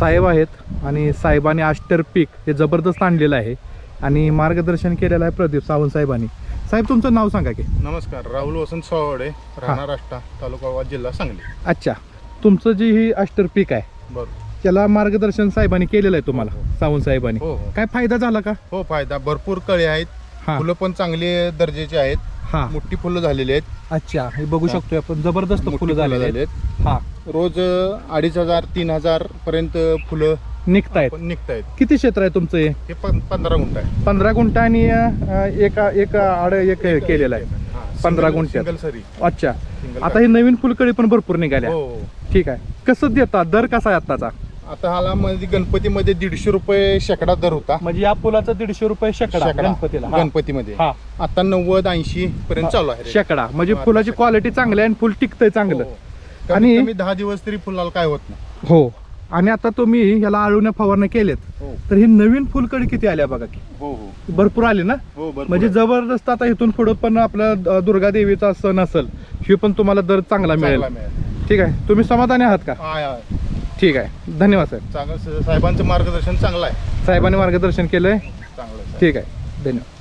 साहेब आहेत आणि साहेबांनी आष्टर पीक हे जबरदस्त आणलेलं आहे आणि मार्गदर्शन केलेलं आहे प्रदीप सावंत साहेबांनी. साहेब तुमचं नाव सांगा की. नमस्कार राहुल वसंत राहणार आष्टा तालुका वाद जिल्हा सांगली. अच्छा तुमचं जी ही आष्टर पीक आहे बरोबर त्याला मार्गदर्शन साहेबांनी केलेलं आहे तुम्हाला हो, सावंत साहेबांनी. हो हो. काय फायदा झाला का? हो फायदा. भरपूर कळे आहेत. हा. फुलं पण चांगले दर्जाचे आहेत. हा. मोठी फुलं झालेली आहेत. अच्छा हे बघू हा. शकतोय आपण. जबरदस्त मोठी फुलं झालेली आहेत. आहेत. हा. रोज अडीच हजार तीन हजार पर्यंत फुलं निघतायत. पण निघत आहेत किती क्षेत्र आहे तुमचं हे? हे पंधरा गुंठ आहे. पंधरा गुंठ आणि अं, एक एक आड एक केलेलं आहे. पंधरा सिंगल- गुंठ्यात. सिंगल सरी. अच्छा. आता हे नवीन फुलकडी पण भरपूर निघाल्या. हो हो. ठीक आहे. कसं देतात दर कसा आहे आत्ताचा? आता हाला मध्ये गणपतीमध्ये दीडशे रुपये शेकडा दर होता. म्हणजे या फुलाचा दीडशे रुपये शेकडा शेकडा. गणपतीला. हा. गणपतीमध्ये. हा. आता नव्वद ऐंशी पर्यंत चालू आहे शेकडा. म्हणजे फुलाची. क्वालिटी चांगली आहे आणि फुल टिकतंय चांगलं. हो. आणि- दहा दिवस तरी फुलाला काय होत नाही. हो. आणि आता तुम्ही याला आळवण्या फवारण्या केलेत. हो. तर ही नवीन फुलकडी किती आल्या बघा की? हो हो. भरपूर आली ना? हो बरोबर म्हणजे. जबरदस्त आता इथून पुढं पण आपला अ, दुर्गा देवीचा सण असेल हे पण तुम्हाला दर चांगला मिळेल. ठीक आहे. तुम्ही समाधानी आहात का. ठीक आहे. धन्यवाद साहेब. चांगलं साहेबांचं मार्गदर्शन चांगलं आहे. साहेबांनी मार्गदर्शन केलंय. चांगलं आहे. ठीक आहे. धन्यवाद.